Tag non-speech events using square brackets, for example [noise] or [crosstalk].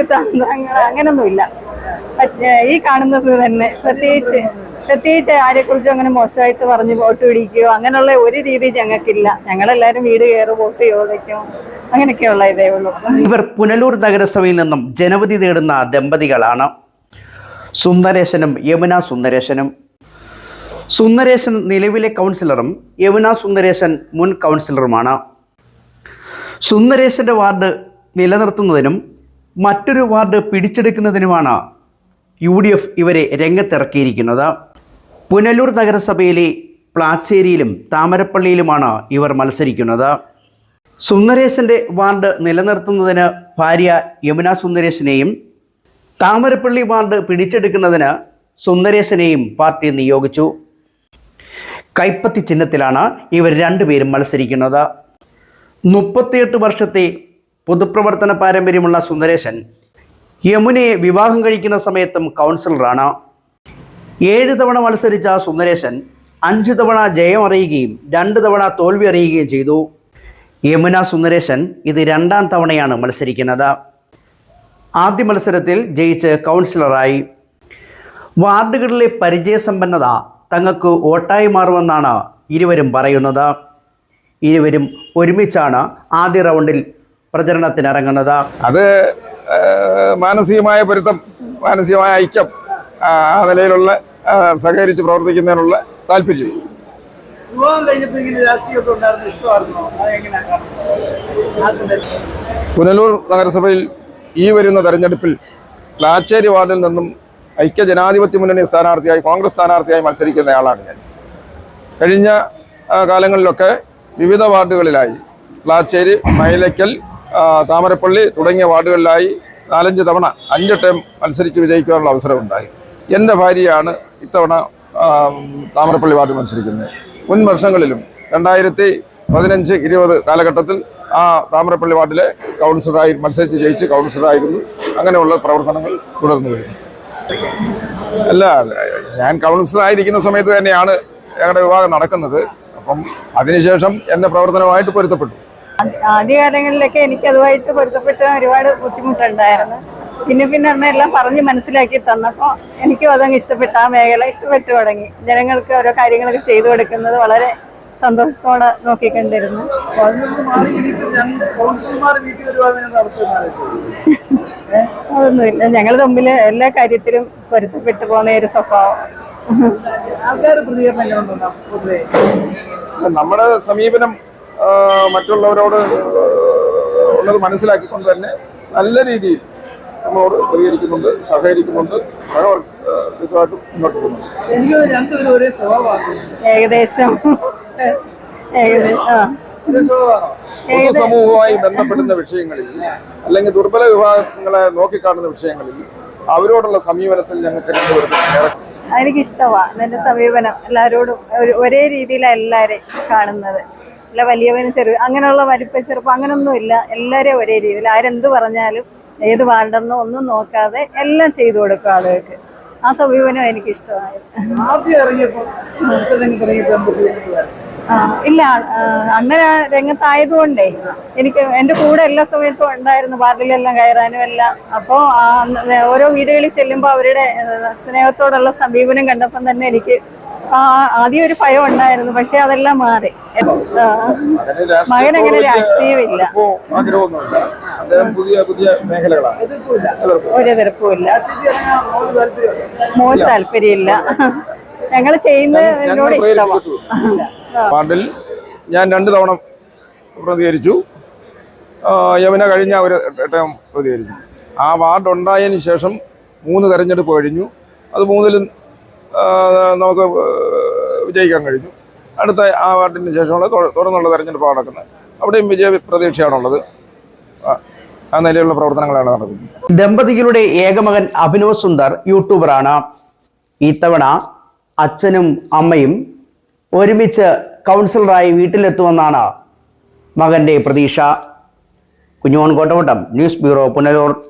തന്ത്രങ്ങൾ അങ്ങനൊന്നുമില്ല. പറ്റ- ഈ കാണുന്നത് തന്നെ. പ്രത്യേകിച്ച് പ്രത്യേകിച്ച് ആരെക്കുറിച്ചും അങ്ങനെ മോശമായിട്ട് പറഞ്ഞ് വോട്ട് പിടിക്കുകയോ അങ്ങനെയുള്ള ഒരു രീതി ഞങ്ങൾക്കില്ല. ഞങ്ങളെല്ലാവരും വീട് കയറി വോട്ട് ചോദിക്കും അങ്ങനെയൊക്കെയുള്ള ഇതേ ഉള്ളൂ. ഇവർ പുനലൂർ നഗരസഭയിൽ നിന്നും ജനവധി നേടുന്ന ദമ്പതികളാണ്. സുന്ദരേശനും യമുന സുന്ദരേശനും. സുന്ദരേശൻ നിലവിലെ കൗൺസിലറും യമുന സുന്ദരേശൻ മുൻ കൗൺസിലറുമാണ്. സുന്ദരേശന്റെ വാർഡ് നിലനിർത്തുന്നതിനും മറ്റൊരു വാർഡ് പിടിച്ചെടുക്കുന്നതിനുമാണ് യു ഡി എഫ് ഇവരെ രംഗത്തിറക്കിയിരിക്കുന്നത്. പുനലൂർ നഗരസഭയിലെ പ്ലാച്ചേരിയിലും താമരപ്പള്ളിയിലുമാണ് ഇവർ മത്സരിക്കുന്നത്. സുന്ദരേശന്റെ വാർഡ് നിലനിർത്തുന്നതിന് ഭാര്യ യമുന സുന്ദരേശനെയും താമരപ്പള്ളി വാർഡ് പിടിച്ചെടുക്കുന്നതിന് സുന്ദരേശനെയും പാർട്ടി നിയോഗിച്ചു. കൈപ്പത്തി ചിഹ്നത്തിലാണ് ഇവർ രണ്ടുപേരും മത്സരിക്കുന്നത്. മുപ്പത്തിയെട്ട് വർഷത്തെ പൊതുപ്രവർത്തന പാരമ്പര്യമുള്ള സുന്ദരേശൻ യമുനയെ വിവാഹം കഴിക്കുന്ന സമയത്തും കൗൺസിലറാണ്. ഏഴ് തവണ മത്സരിച്ച സുന്ദരേശൻ അഞ്ച് തവണ ജയം അറിയുകയും രണ്ട് തവണ തോൽവി അറിയുകയും ചെയ്തു. യമുന സുന്ദരേശൻ ഇത് രണ്ടാം തവണയാണ് മത്സരിക്കുന്നത്. ആദ്യ മത്സരത്തിൽ ജയിച്ച് കൗൺസിലറായി. വാർഡുകളിലെ പരിചയസമ്പന്നത തങ്ങൾക്ക് വോട്ടായി മാറുമെന്നാണ് ഇരുവരും പറയുന്നത്. ഇരുവരും ഒരുമിച്ചാണ് ആദ്യ റൗണ്ടിൽ പ്രചരണത്തിനിറങ്ങുന്നത്. അത് ആ, മാനസികമായ പൊരുത്തം മാനസികമായ ഐക്യം ആ നിലയിലുള്ള സഹകരിച്ച് പ്രവർത്തിക്കുന്നതിനുള്ള താല്പര്യം. പുനലൂർ നഗരസഭയിൽ ഈ വരുന്ന തെരഞ്ഞെടുപ്പിൽ ലാച്ചേരി വാർഡിൽ നിന്നും ഐക്യ ജനാധിപത്യ മുന്നണി സ്ഥാനാർത്ഥിയായി കോൺഗ്രസ് സ്ഥാനാർത്ഥിയായി മത്സരിക്കുന്നയാളാണ് ഞാൻ. കഴിഞ്ഞ കാലങ്ങളിലൊക്കെ വിവിധ വാർഡുകളിലായി ലാച്ചേരി മൈലയ്ക്കൽ താമരപ്പള്ളി തുടങ്ങിയ വാർഡുകളിലായി നാലഞ്ച് തവണ അഞ്ച് ടേം മത്സരിച്ച് വിജയിക്കാനുള്ള അവസരമുണ്ടായി. എന്റെ ഭാര്യയാണ് ഇത്തവണ താമരപ്പള്ളി വാർഡ് മത്സരിക്കുന്നത്. മുൻ വർഷങ്ങളിലും രണ്ടായിരത്തി പതിനഞ്ച് ഇരുപത് കാലഘട്ടത്തിൽ ആ താമരപ്പള്ളി വാർഡിലെ കൗൺസിലറായി മത്സരിച്ച് ജയിച്ച് കൗൺസിലറായിരുന്നു. അങ്ങനെയുള്ള പ്രവർത്തനങ്ങൾ തുടർന്നു വരുന്നു. അല്ല ഞാൻ കൗൺസിലറായിരിക്കുന്ന സമയത്ത് തന്നെയാണ് ഞങ്ങളുടെ വിവാഹം നടക്കുന്നത്. അപ്പം അതിനുശേഷം എന്റെ പ്രവർത്തനമായിട്ട് പൊരുത്തപ്പെട്ടു. ആദ്യകാലങ്ങളിലൊക്കെ എനിക്ക് അതുമായിട്ട് പൊരുത്തപ്പെട്ട് ഒരുപാട് ബുദ്ധിമുട്ടുണ്ടായിരുന്നു. പിന്നെ പിന്നെ അന്ന് എല്ലാം പറഞ്ഞ് മനസ്സിലാക്കി തന്നപ്പോൾ എനിക്കും അതങ്ങ് ഇഷ്ടപ്പെട്ടു. ആ മേഖല ഇഷ്ടപ്പെട്ടു തുടങ്ങി. ജനങ്ങൾക്ക് ഓരോ കാര്യങ്ങളൊക്കെ ചെയ്തു കൊടുക്കുന്നത് വളരെ സന്തോഷത്തോടെ നോക്കിക്കണ്ടിരുന്നു? [laughs] അതൊന്നുമില്ല. ഞങ്ങൾ തമ്മിൽ എല്ലാ കാര്യത്തിലും പൊരുത്തപ്പെട്ടു പോകുന്ന ഒരു സ്വഭാവം. നമ്മുടെ സമീപനം മറ്റുള്ളവരോട് ഉള്ളത് മനസ്സിലാക്കിക്കൊണ്ട് തന്നെ നല്ല രീതിയിൽ നമ്മളോട് പ്രതികരിക്കുന്നുണ്ട് സഹകരിക്കുന്നുണ്ട് സഹവർക്കായിട്ടും മുന്നോട്ട് പോകുന്നുണ്ട്. എനിക്ക് രണ്ടുപേരും ഒരേ സ്വഭാവമാണ്? ഏകദേശം പൊതുസമൂഹവുമായി ബന്ധപ്പെടുന്ന വിഷയങ്ങളിൽ അല്ലെങ്കിൽ ദുർബല വിഭാഗങ്ങളെ നോക്കിക്കാണുന്ന വിഷയങ്ങളിൽ അവരോടുള്ള സമീപനത്തിൽ ഞങ്ങൾക്ക് എനിക്കിഷ്ടമാണ് എന്റെ സമീപനം. എല്ലാവരോടും ഒരേ രീതിയിലാണ് എല്ലാവരെയും കാണുന്നത്. അല്ല വലിയവനും ചെറു അങ്ങനെയുള്ള വലിപ്പ ചെറുപ്പം അങ്ങനൊന്നും ഇല്ല. എല്ലാവരെയും ഒരേ രീതിയിൽ. ആരെന്ത് പറഞ്ഞാലും ഏത് വാർഡെന്നോ ഒന്നും നോക്കാതെ എല്ലാം ചെയ്തു കൊടുക്കും ആളുകൾക്ക്. ആ സമീപനം എനിക്ക് ആദ്യം ഇറങ്ങിയപ്പോ മത്സര രംഗത്ത് ഇറങ്ങിയപ്പോ എന്ത് ആ, ഇല്ല ആ രംഗത്തായതുകൊണ്ടേ എനിക്ക് എന്റെ കൂടെ എല്ലാ സമയത്തും ഉണ്ടായിരുന്നു. വാർഡിലെല്ലാം കയറാനും എല്ലാം. അപ്പോൾ ഓരോ വീടുകളിൽ ചെല്ലുമ്പോൾ അവരുടെ സ്നേഹത്തോടുള്ള സമീപനം കണ്ടപ്പം തന്നെ എനിക്ക് ആദ്യം ഒരു ഭയം ഉണ്ടായിരുന്നു പക്ഷെ അതെല്ലാം മാറി. മകൻ അങ്ങനെ രാഷ്ട്രീയമില്ല. ഒരു എതിർപ്പുമില്ല. മോന് താല്പര്യമില്ല. ഞങ്ങൾ ചെയ്യുന്നതിനോട് ഇഷ്ടമാണ് വാർഡിൽ ഞാൻ രണ്ടു തവണ പ്രതികരിച്ചു. യമുന കഴിഞ്ഞ ഒരു ടേം പ്രതികരിച്ചു. ആ വാർഡ് ഉണ്ടായതിന് ശേഷം മൂന്ന് തെരഞ്ഞെടുപ്പ് കഴിഞ്ഞു. അത് മൂന്നിലും നമുക്ക് വിജയിക്കാൻ കഴിഞ്ഞു. അടുത്ത ആ വാർഡിന് ശേഷമുള്ള തുറന്നുള്ള തെരഞ്ഞെടുപ്പ് നടക്കുന്നത്. അവിടെയും വിജയ പ്രതീക്ഷയാണുള്ളത്. ആ, ആ നിലയിലുള്ള പ്രവർത്തനങ്ങളാണ് നടക്കുന്നത്. ദമ്പതികളുടെ ഏകമകൻ അഭിനവ് സുന്ദർ യൂട്യൂബറാണ്. ഇത്തവണ അച്ഛനും അമ്മയും ഒരുമിച്ച് കൗൺസിലറായി വീട്ടിലെത്തുമെന്നാണ് മകന്റെ പ്രതീക്ഷ. Kunjumon Kottavattam news bureau Punalur.